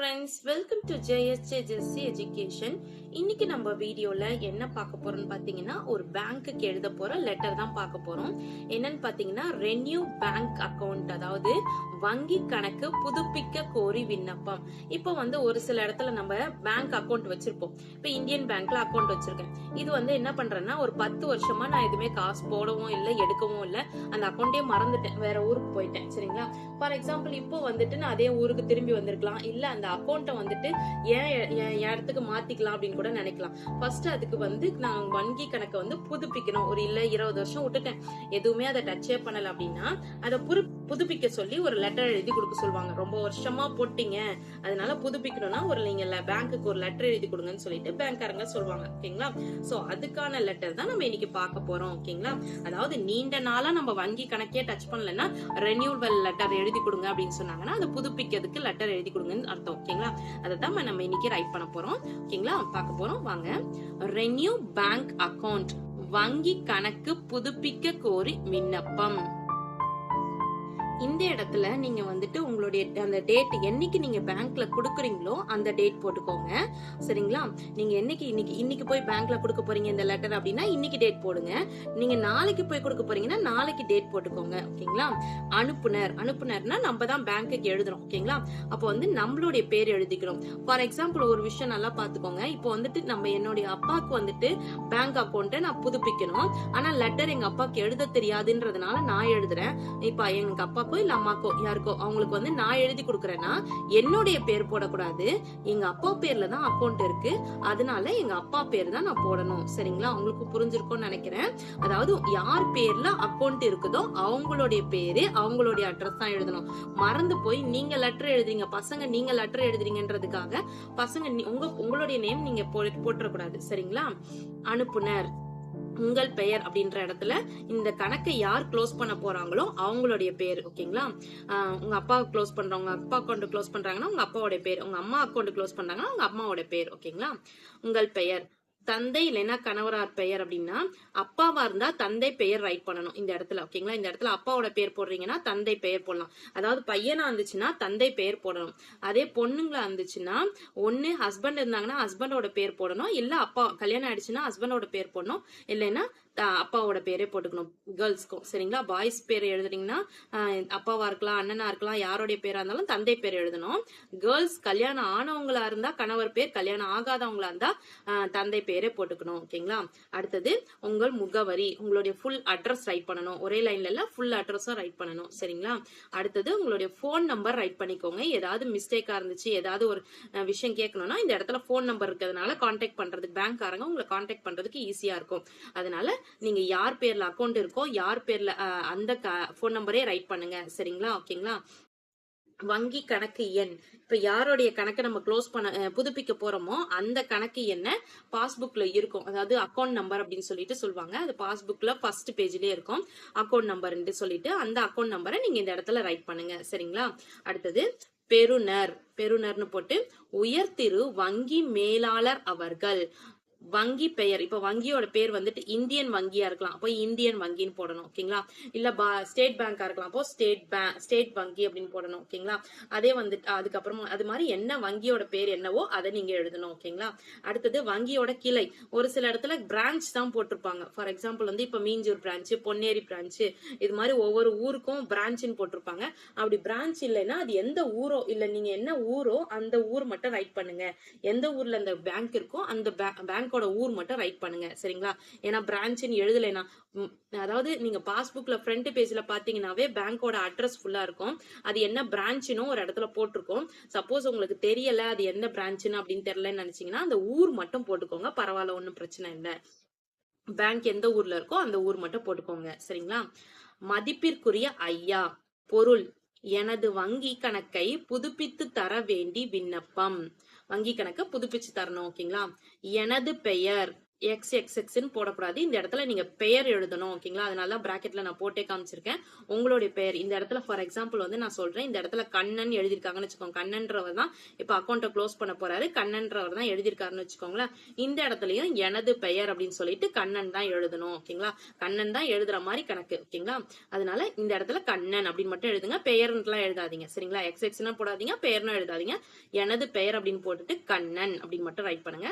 Friends welcome to JSJ Jessy education இன்னைக்கு நம்ம வீடியோல என்ன பார்க்க போறோம்னு பாத்தீங்கன்னா ஒரு பேங்க்குக்கு எழுத போற லெட்டர் தான் பார்க்க போறோம். என்னன்னு பாத்தீங்கன்னா ரெனியூ பேங்க் அக்கவுண்ட் அதாவது வங்கி கணக்கு புதுப்பிக்க கோரி விண்ணப்பம். இப்போ வந்து ஒரு சில இடத்துல நம்ம பேங்க் அக்கவுண்ட் வச்சிருப்போம். இப்போ இந்தியன் பேங்க்ல அக்கௌண்ட் வச்சிருக்கேன். இது வந்து என்ன பண்றேன்னா ஒரு பத்து வருஷமா நான் எதுவுமே காசு போடவும் இல்லை எடுக்கவும் இல்லை. அந்த அக்கௌண்ட்டே மறந்துட்டேன். வேற ஊருக்கு போயிட்டேன். சரிங்களா? ஃபார் எக்ஸாம்பிள் இப்போ வந்துட்டு நான் அதே ஊருக்கு திரும்பி வந்திருக்கலாம். இல்ல அந்த அக்கௌண்ட்டை வந்துட்டு ஏன் என் இடத்துக்கு மாத்திக்கலாம் அப்படின்னு கூட நினைக்கலாம். ஃபர்ஸ்ட் அதுக்கு வந்து நான் வங்கி கணக்கை வந்து புதுப்பிக்கணும். ஒரு இல்லை இருபது வருஷம் விட்டுட்டேன். எதுவுமே அதை டச்சே பண்ணல அப்படின்னா அதை புது புதுப்பிக்க சொல்லி ஒரு லெட்டர் எழுதி கொடுக்க சொல்லுவாங்க. ரொம்ப வருஷமா போட்டீங்க. அதனால புதுப்பிக்கணும்னா ஒரு நீங்க பேங்க்குக்கு ஒரு லெட்டர் எழுதி கொடுங்கன்னு சொல்லிட்டு பேங்க்காரங்க சொல்லுவாங்க. ஓகேங்களா சோ அதுக்கான லெட்டர் தான் நம்ம இன்னைக்கு பார்க்க போறோம். ஓகேங்களா அதாவது நீண்ட நாளா நம்ம வங்கி கணக்கே டச் பண்ணலன்னா ரெனியூவல் லெட்டர் எழுதி கொடுங்க அப்படின்னு சொன்னாங்கன்னா அதை புதுப்பிக்கிறதுக்கு லெட்டர் எழுதி கொடுங்கன்னு அர்த்தம். ஓகேங்களா அதை தான் நம்ம இன்னைக்கு ரைட் பண்ண போறோம். ஓகேங்களா பார்க்க போறோம். வாங்க. ரெனியூ பேங்க் அக்கவுண்ட் வங்கி கணக்கு புதுப்பிக்க கோரி விண்ணப்பம். இந்த இடத்துல நீங்க வந்துட்டு உங்களுடைய அந்த டேட் என்னைக்கு நீங்க பேங்க்ல கொடுக்குறீங்களோ அந்த டேட் போட்டுக்கோங்க. சரிங்களா? நீங்க என்னைக்கு இன்னைக்கு இன்னைக்கு போய் பேங்க்ல கொடுக்க போறீங்க இந்த லெட்டர் அப்படின்னா இன்னைக்கு டேட் போடுங்க. நீங்க நாளைக்கு போய் கொடுக்க போறீங்கன்னா நாளைக்கு டேட் போட்டுக்கோங்க. ஓகேங்களா? அனுப்புனர். அனுப்புனர்னா நம்ம தான் பேங்க்குக்கு எழுதுறோம். ஓகேங்களா? அப்போ வந்து நம்மளுடைய பேர் எழுதிக்கிறோம். ஃபார் எக்ஸாம்பிள் ஒரு விஷயம் நல்லா பாத்துக்கோங்க இப்போ வந்துட்டு நம்ம என்னுடைய அப்பாவுக்கு வந்துட்டு பேங்க் அக்கௌண்ட்டை நான் புதுப்பிக்கணும். ஆனா லெட்டர் எங்க அப்பாவுக்கு எழுத தெரியாதுன்றதுனால நான் எழுதுறேன். இப்ப எங்க அப்பாவுக்கோ இல்ல அம்மாக்கோ யாருக்கோ அவங்களுக்கு வந்து நான் எழுதி கொடுக்கறேன்னா என்னுடைய பேர் போடக்கூடாது. எங்க அப்பா பேர்ல தான் அக்கௌண்ட் இருக்கு. அதனால எங்க அப்பா பேர் தான் நான் போடணும். சரிங்களா? உங்களுக்கு புரிஞ்சிருக்கும்னு நினைக்கிறேன். அதாவது யார் பேர்ல அக்கௌண்ட் இருக்குதோ அவங்களுடைய பேரு அவங்களுடைய அட்ரஸ் தான் எழுதணும். மறந்து போய் நீங்க லெட்டர் எழுதுறீங்க. பசங்க நீங்க லெட்டர் எழுதுறீங்கன்றதுக்காக பசங்க நீ- உங்க உங்களுடைய நேம் நீங்க போ- போட்டுறக்கூடாது. சரிங்களா? அனுப்புனர். உங்கள் பெயர் அப்படின்ற இடத்துல இந்த கணக்கை யார் க்ளோஸ் பண்ண போறாங்களோ அவங்களுடைய பேர் ஓகேங்களா உங்க அப்பா க்ளோஸ் பண்றவங்க அப்பா அக்கௌண்ட் க்ளோஸ் பண்றாங்கன்னா உங்க அப்பாவோட பேர் உங்க அம்மா அக்கௌண்ட் க்ளோஸ் பண்றாங்கன்னா உங்க அம்மாவோட பேர் ஓகேங்களா உங்கள் பெயர். தந்தை இல்லைன்னா கணவரார் பெயர் அப்படின்னா அப்பாவா இருந்தா தந்தை பெயர் ரைட் பண்ணணும். இந்த இடத்துல ஓகேங்களா இந்த இடத்துல அப்பாவோட பேர் போடுறீங்கன்னா தந்தை பெயர் போடலாம். அதாவது பையனா இருந்துச்சுன்னா தந்தை பெயர் போடணும். அதே பொண்ணுங்களா இருந்துச்சுன்னா ஒன்னு ஹஸ்பண்ட் இருந்தாங்கன்னா ஹஸ்பண்டோட பேர் போடணும். இல்ல அப்பா கல்யாணம் ஆயிடுச்சுன்னா ஹஸ்பண்டோட பேர் போடணும். இல்லைன்னா அப்பாவோட பேரே போட்டுக்கணும். கேர்ள்ஸ்க்கும் சரிங்களா? பாய்ஸ் பேர் எழுதுறீங்கன்னா அப்பாவா இருக்கலாம் அண்ணனா இருக்கலாம் யாருடைய பேரா இருந்தாலும் தந்தை பேர் எழுதணும். கேர்ள்ஸ் கல்யாணம் ஆனவங்களா இருந்தா கணவர் பேர் கல்யாணம் ஆகாதவங்களா இருந்தா தந்தை பேர் போட்டுக்கணும் ஓகேங்களா? அடுத்தது உங்கள் முகவரி உங்களுடைய ஃபுல் அட்ரஸ் ரைட் பண்ணணும். ஒரே லைன்ல எல்லாம் ஃபுல் அட்ரஸும் ரைட் பண்ணணும் சரிங்களா? அடுத்தது உங்களுடைய ஃபோன் நம்பர் ரைட் பண்ணிக்கோங்க. ஏதாவது மிஸ்டேக்கா இருந்துச்சு ஏதாவது ஒரு விஷயம் கேட்கணும்னா இந்த இடத்துல ஃபோன் நம்பர் இருக்கிறதுனால கான்டாக்ட் பண்றதுக்கு பேங்க்காரங்க உங்களை கான்டாக்ட் பண்றதுக்கு ஈஸியா இருக்கும். அதனால நீங்க யார் பேர்ல அக்கௌண்ட் இருக்கோ யார் பேர்ல அந்த ஃபோன் நம்பரே ரைட் பண்ணுங்க சரிங்களா? ஓகேங்களா? வங்கி கணக்கு எண். இப்ப யாருடைய கணக்கை நம்ம க்ளோஸ் பண்ண புதுப்பிக்க போறோமோ அந்த கணக்கு எண்ணை பாஸ்புக்ல இருக்கும். அதாவது அக்கௌண்ட் நம்பர் அப்படின்னு சொல்லிட்டு சொல்லுவாங்க. அது பாஸ்புக்ல ஃபர்ஸ்ட் பேஜ்லயே இருக்கும். அக்கௌண்ட் நம்பர்னு சொல்லிட்டு அந்த அக்கௌண்ட் நம்பரை நீங்க இந்த இடத்துல ரைட் பண்ணுங்க. சரிங்களா? அடுத்தது பெறுநர். பெறுநர்னு போட்டு உயர்திரு வங்கி மேலாளர் அவர்கள். வங்கி பெயர். இப்ப வங்கியோட பேர் வந்துட்டு இந்தியன் வங்கியா இருக்கலாம். அப்போ இந்தியன் வங்கின்னு போடணும் ஓகேங்களா? இல்ல பா ஸ்டேட் பேங்கா இருக்கலாம். அப்போ ஸ்டேட் பேங்க் ஸ்டேட் வங்கி அப்படின்னு போடணும் ஓகேங்களா? அதே வந்துட்டு அதுக்கப்புறமா அது மாதிரி என்ன வங்கியோட பேர் என்னவோ அதை நீங்க எழுதணும் ஓகேங்களா? அடுத்தது வங்கியோட கிளை. ஒரு சில இடத்துல பிரான்ச் தான் போட்டிருப்பாங்க. ஃபார் எக்ஸாம்பிள் வந்து இப்ப மீஞ்சூர் பிரான்ச் பொன்னேரி பிரான்ச் இது மாதிரி ஒவ்வொரு ஊருக்கும் பிரான்ச்னு போட்டிருப்பாங்க. அப்படி பிரான்ச் இல்லைன்னா அது எந்த ஊரோ இல்ல நீங்க என்ன ஊரோ அந்த ஊர் மட்டும் ரைட் பண்ணுங்க. எந்த ஊர்ல அந்த பேங்க் இருக்கோ அந்த பேங்க் பேங்க்கோட ஊர் மட்டும் ரைட் பண்ணுங்க சரிங்களா? ஏன்னா பிரான்ச்னு எழுதலைனா அதாவது நீங்க பாஸ்புக்ல ஃப்ரண்ட் பேஜ்ல பாத்தீங்கன்னாவே பேங்க்கோட அட்ரஸ் ஃபுல்லா இருக்கும். அது என்ன பிரான்ச்சுன்னு ஒரு இடத்துல போட்டிருக்கோம். சப்போஸ் உங்களுக்கு தெரியல அது என்ன பிரான்ச்னு அப்படின்னு தெரியலன்னு நினைச்சீங்கன்னா அந்த ஊர் மட்டும் போட்டுக்கோங்க. பரவாயில்ல ஒன்றும் பிரச்சனை இல்லை. பேங்க் எந்த ஊர்ல இருக்கோ அந்த ஊர் மட்டும் போட்டுக்கோங்க சரிங்களா? மதிப்பிற்குரிய ஐயா பொருள் எனது வங்கி கணக்கை புதுப்பித்து தர வேண்டி விண்ணப்பம். வங்கி கணக்கை புதுப்பிச்சு தரணும் ஓகேங்களா? எனது பெயர் எக்ஸ் எக்ஸ் எக்ஸ்ன்னு போடக்கூடாது. இந்த இடத்துல நீங்க பெயர் எழுதணும் ஓகேங்களா அதனால தான் பிராக்கெட்ல நான் போட்டே காமிச்சிருக்கேன். உங்களுடைய பெயர். இந்த இடத்துல ஃபார் எக்ஸாம்பிள் வந்து நான் சொல்றேன் இந்த இடத்துல கண்ணன் எழுதியிருக்காங்கன்னு வச்சுக்கோங்க. கண்ணன்றவர் தான் இப்போ அக்கௌண்ட்டை க்ளோஸ் பண்ண போறாரு. கண்ணன்றவர் தான் எழுதியிருக்காருன்னு வச்சுக்கோங்களேன். இந்த இடத்துலயும் எனது பெயர் அப்படின்னு சொல்லிட்டு கண்ணன் தான் எழுதணும் ஓகேங்களா கண்ணன் தான் எழுதுற மாதிரி கணக்கு ஓகேங்களா அதனால இந்த இடத்துல கண்ணன் அப்படின்னு மட்டும் எழுதுங்க. பெயர்ன்ட்டுலாம் எழுதாதீங்க சரிங்களா? எக்ஸ் எக்ஸ்னா போடாதீங்க பெயர்னும் எழுதாதீங்க. எனது பெயர் அப்படின்னு போட்டுட்டு கண்ணன் அப்படின்னு மட்டும் ரைட் பண்ணுங்க.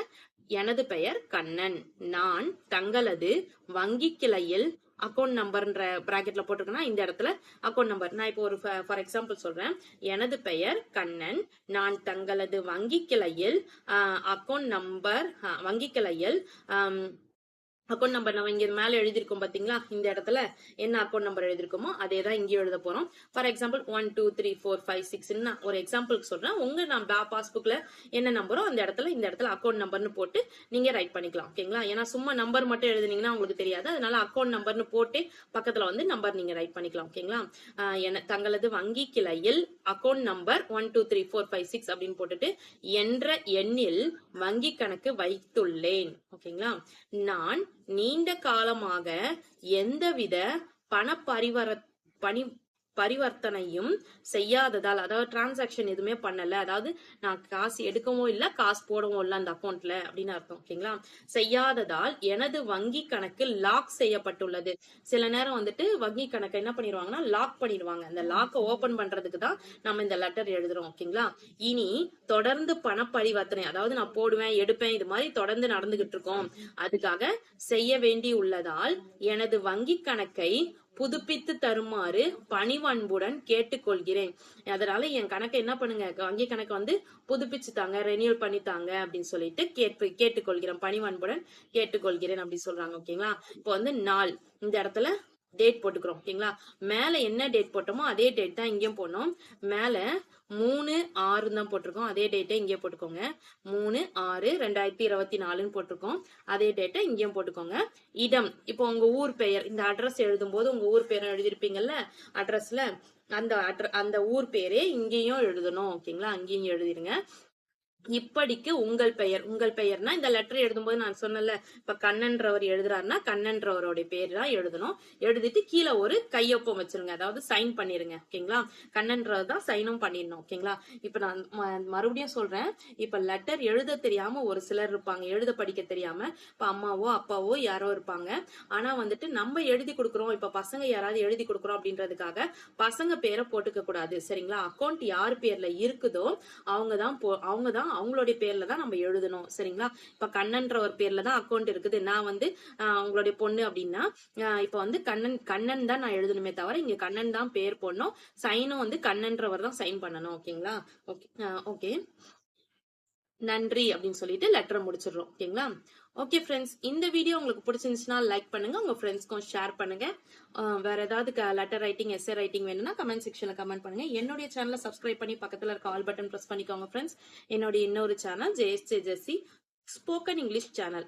எனது பெயர் கண்ணன். நான் தங்களது வங்கி கிளையில் அக்கௌண்ட் நம்பர்ன்ற ப்ராக்கெட்ல போட்டிருக்கேன்னா இந்த இடத்துல அக்கௌண்ட் நம்பர் நான் இப்போ ஒரு ஃபார் எக்ஸாம்பிள் சொல்றேன். எனது பெயர் கண்ணன். நான் தங்களது வங்கி கிளையில் அக்கௌண்ட் நம்பர் வங்கி கிளையில் அக்கௌண்ட் நம்பர் நம்ம இங்க மேல எழுதியிருக்கோம் பாத்தீங்களா? இந்த இடத்துல என்ன அக்கௌண்ட் நம்பர் எழுதிருக்கோமோ அதே தான் இங்கேயும் எழுத போறோம். For example one two three four five six ஒரு எக்ஸாம்பிளுக்கு சொல்றேன். உங்க நான் பாஸ்புக்ல என்ன நம்பரோ அந்த இடத்துல இந்த இடத்துல அக்கௌண்ட் நம்பர்னு போட்டு நீங்க ரைட் பண்ணிக்கலாம். ஓகேங்களா? ஏன்னா சும்மா நம்பர் மட்டும் எழுதுனீங்கன்னா உங்களுக்கு தெரியாது. அதனால அக்கௌண்ட் நம்பர்னு போட்டு பக்கத்துல வந்து நம்பர் நீங்க ரைட் பண்ணிக்கலாம். ஓகேங்களா? என தங்களது வங்கி கிளையில் account number one two three four five six அப்படின்னு போட்டுட்டு என்ற எண்ணில் வங்கி கணக்கு வைத்துள்ளேன். ஓகேங்களா? நான் நீண்ட காலமாக எந்தவித பண பரிவர பணி பரிவர்த்தனையும் செய்யாததால் அதாவது டிரான்சாக்ஷன் எதுவுமே பண்ணல அதாவது நான் காசு எடுக்கவும் இல்லை காசு போடவும் இல்லை அந்த அக்கௌண்ட்ல அப்படின்னு அர்த்தம் ஓகேங்களா? செய்யாததால் எனது வங்கி கணக்கு லாக் செய்யப்பட்டுள்ளது. சில நேரம் வந்துட்டு வங்கி கணக்கை என்ன பண்ணிடுவாங்கன்னா லாக் பண்ணிடுவாங்க அந்த லாக்கை ஓபன் பண்றதுக்கு தான் நம்ம இந்த லெட்டர் எழுதுறோம் ஓகேங்களா? இனி தொடர்ந்து பண பரிவர்த்தனை அதாவது நான் போடுவேன் எடுப்பேன் இது மாதிரி தொடர்ந்து நடந்துகிட்டு இருக்கோம். அதுக்காக செய்ய வேண்டி உள்ளதால் எனது வங்கி கணக்கை புதுப்பித்து தருமாறு பணிவன்புடன் கேட்டுக்கொள்கிறேன். அதனால என் கணக்கை என்ன பண்ணுங்க? வங்கி கணக்கை வந்து புதுப்பிச்சு தாங்க ரெனியூல் பண்ணி தாங்க அப்படின்னு சொல்லிட்டு கேட்பு கேட்டுக்கொள்கிறேன். பணிவன்புடன் கேட்டுக்கொள்கிறேன் அப்படின்னு சொல்றாங்க ஓகேங்களா? இப்போ வந்து நாள். இந்த இடத்துல டேட் போட்டுக்கிறோம் ஓகேங்களா? மேல என்ன டேட் போட்டோமோ அதே டேட் தான் இங்கேயும் போனோம் மேல மூணு ஆறு தான் போட்டிருக்கோம். அதே டேட்டை இங்கே போட்டுக்கோங்க. மூணு ஆறு ரெண்டாயிரத்தி இருபத்தி நாலுன்னு போட்டிருக்கோம். அதே டேட்டை இங்கேயும் போட்டுக்கோங்க. இடம். இப்போ உங்க ஊர் பெயர் இந்த அட்ரஸ் எழுதும்போது உங்க ஊர் பெயர் எழுதியிருப்பீங்கல்ல? அட்ரஸ்ல அந்த அட்ர அந்த ஊர் பேரே இங்கேயும் எழுதணும் ஓகேங்களா அங்கேயும் எழுதிருங்க. இப்படிக்கு உங்கள் பெயர் உங்கள் பெயர்னா இந்த லெட்டர் எழுதும்போது நான் சொன்னல இப்ப கண்ணன்றவர் எழுதுறாருன்னா கண்ணன்றவருடைய பேர் தான் எழுதணும். எழுதிட்டு கீழே ஒரு கையொப்பம் வச்சிருங்க. அதாவது சைன் பண்ணிருங்க. ஓகேங்களா கண்ணன்றவர் தான் சைனும் பண்ணிடணும். ஓகேங்களா இப்ப நான் ம- மறுபடியும் சொல்றேன். இப்ப லெட்டர் எழுத தெரியாம ஒரு சிலர் இருப்பாங்க. எழுத படிக்க தெரியாம இப்ப அம்மாவோ அப்பாவோ யாரோ இருப்பாங்க. ஆனா வந்துட்டு நம்ம எழுதி கொடுக்குறோம். இப்ப பசங்க யாராவது எழுதி கொடுக்குறோம் அப்படின்றதுக்காக பசங்க பேரை போட்டுக்க கூடாது. சரிங்களா? அக்கௌண்ட் யார் பேர்ல இருக்குதோ அவங்க தான் போ அவங்க தான் அவங்களுடைய பேர்ல தான் நம்ம எழுதணும் சரிங்களா? இப்ப கண்ணன்ற ஒரு பேர்ல தான் அக்கௌண்ட் இருக்குது. நான் வந்து ஆஹ், உங்களுடைய பொண்ணு அப்படின்னா இப்ப வந்து கண்ணன் கண்ணன் தான் நான் எழுதணுமே தவிர இங்க கண்ணன் தான் பேர் போடணும். சைனும் வந்து கண்ணன்றவர் தான் சைன் பண்ணணும் ஓகேங்களா ஓகே ஓகே நன்றி அப்படின்னு சொல்லிட்டு லெட்டரை முடிச்சிடுறோம். ஓகேங்களா? ஓகே ஃப்ரெண்ட்ஸ் இந்த வீடியோ உங்களுக்கு பிடிச்சிருந்துச்சுன்னா லைக் பண்ணுங்க. உங்க ஃப்ரெண்ட்ஸ்க்கும் ஷேர் பண்ணுங்க. வேற ஏதாவது லெட்டர் ரைட்டிங் எஸ்ஏ ரைட்டிங் வேணும்னா கமெண்ட் செக்ஷன்ல கமெண்ட் பண்ணுங்க. என்னுடைய சேனலை சப்ஸ்கிரைப் பண்ணி பக்கத்துல இருக்க ஆல் பட்டன் பிரஸ் பண்ணிக்கோங்க ஃப்ரெண்ட்ஸ் என்னுடைய இன்னொரு channel JSJ Jessy spoken English channel